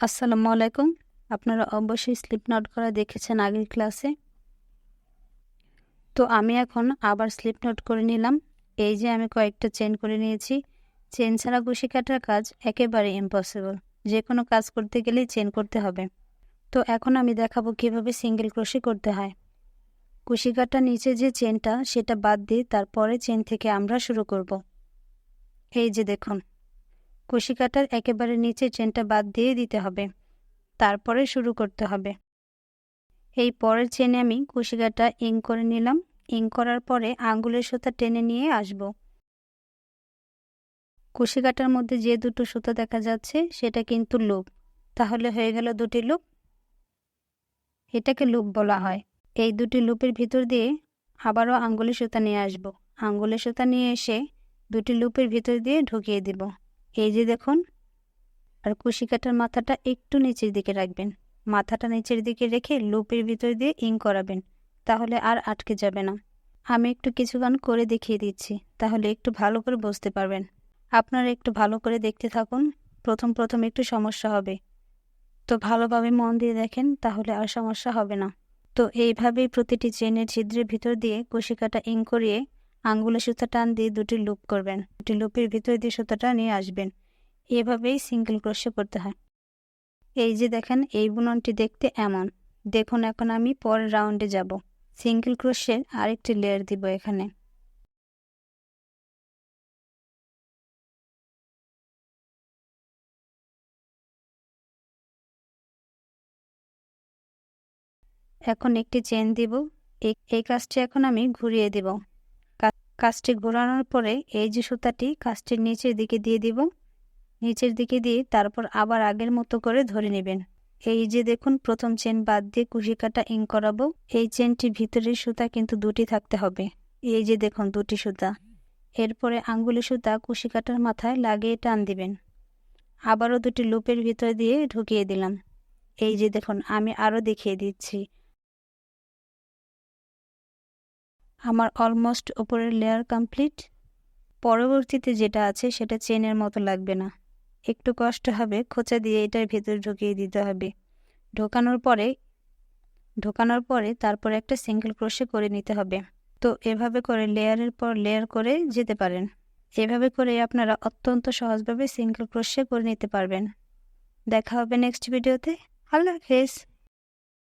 আসসালামু আলাইকুম। আপনারা অবশ্যই স্লিপ নোট করা দেখেছেন আগের ক্লাসে। তো আমি এখন আবার স্লিপ নোট করে নিলাম। এই যে আমি কয়েকটা চেন করে নিয়েছি। চেন ছাড়া কুশি কাটার কাজ একেবারে ইম্পসিবল যে কোনো কাজ করতে গেলেই চেন করতে হবে। তো এখন আমি দেখাবো কীভাবে সিঙ্গেল ক্রোশি করতে হয়। কুশি কাটার নিচে যে চেনটা সেটা বাদ দিয়ে তারপরে চেন থেকে আমরা শুরু করব। এই যে দেখুন। কুশি কাটার একেবারে নিচে চেনটা বাদ দিয়ে দিতে হবে। তারপরে শুরু করতে হবে। এই পরের চেনে আমি কুশি কাটা ইং করে নিলাম। ইং করার পরে আঙ্গুলের সুতা টেনে নিয়ে আসব। কুশি কাটার মধ্যে যে দুটো সুতা দেখা যাচ্ছে, সেটা কিন্তু লুপ। তাহলে হয়ে গেল দুটি লুপ। এটাকে লুপ বলা হয়। এই দুটি লুপের ভিতর দিয়ে আবারও আঙ্গুলের সুতা নিয়ে আসব। আঙ্গুলের সুতা নিয়ে এসে দুটি লুপের ভিতর দিয়ে ঢুকিয়ে দিব। এই যে দেখুন, আর কুশি কাটার মাথাটা একটু নিচের দিকে রাখবেন। মাথাটা নিচের দিকে রেখে লুপের ভিতর দিয়ে ইং করাবেন, তাহলে আর আটকে যাবে না। আমি একটু কিছুক্ষণ করে দেখিয়ে দিচ্ছি, তাহলে একটু ভালো করে বুঝতে পারবেন। আপনারা একটু ভালো করে দেখতে থাকুন, প্রথম প্রথম একটু সমস্যা হবে। তো ভালোভাবে মন দিয়ে দেখেন, তাহলে আর সমস্যা হবে না। তো এইভাবেই প্রতিটি চেনের ছিদ্রের ভিতর দিয়ে কুশি কাটা ইং করিয়ে আঙ্গুলে সুতা টান দিয়ে দুটি লুপ করবেন। দুটি লুপের ভিতর দিয়ে সুতাটা নিয়ে আসবেন। এভাবেই সিঙ্গেল ক্রোশে করতে হয়। এই যে দেখেন, এই বুননটি দেখতে এমন। দেখুন, এখন আমি পরের রাউন্ডে যাব। সিঙ্গেল ক্রোশের আরেকটি লেয়ার দিব এখানে। এখন একটি চেন দিব। এই কাজটি এখন আমি ঘুরিয়ে দিব। কাজটি ঘোরানোর পরে এই যে সুতাটি, কাজটির নিচের দিকে দিয়ে দিব। নিচের দিকে দিয়ে তারপর আবার আগের মতো করে ধরে নেবেন। এই যে দেখুন, প্রথম চেন বাদ দিয়ে কুশি কাটা ইং করাবো। এই চেনটি ভিতরের সুতা কিন্তু দুটি থাকতে হবে। এই যে দেখুন, দুটি সুতা। এরপরে আঙ্গুলি সুতা কুশি কাটার মাথায় লাগিয়ে টান দিবেন। আবারও দুটি লুপের ভিতর দিয়ে ঢুকিয়ে দিলাম। এই যে দেখুন, আমি আরও দেখিয়ে দিচ্ছি। আমার অলমোস্ট ওপরের লেয়ার কমপ্লিট পরবর্তীতে যেটা আছে, সেটা চেনের মতো লাগবে না। একটু কষ্ট হবে, খোঁচা দিয়ে এটার ভেতর ঢুকিয়ে দিতে হবে। ঢোকানোর পরে ঢোকানোর পরে তারপর একটা সিঙ্গেল ক্রোশে করে নিতে হবে। তো এভাবে করে লেয়ারের পর লেয়ার করে যেতে পারেন। এভাবে করে আপনারা অত্যন্ত সহজভাবে সিঙ্গেল ক্রোশে করে নিতে পারবেন। দেখা হবে নেক্সট ভিডিওতে আল্লাহ হাফেজ।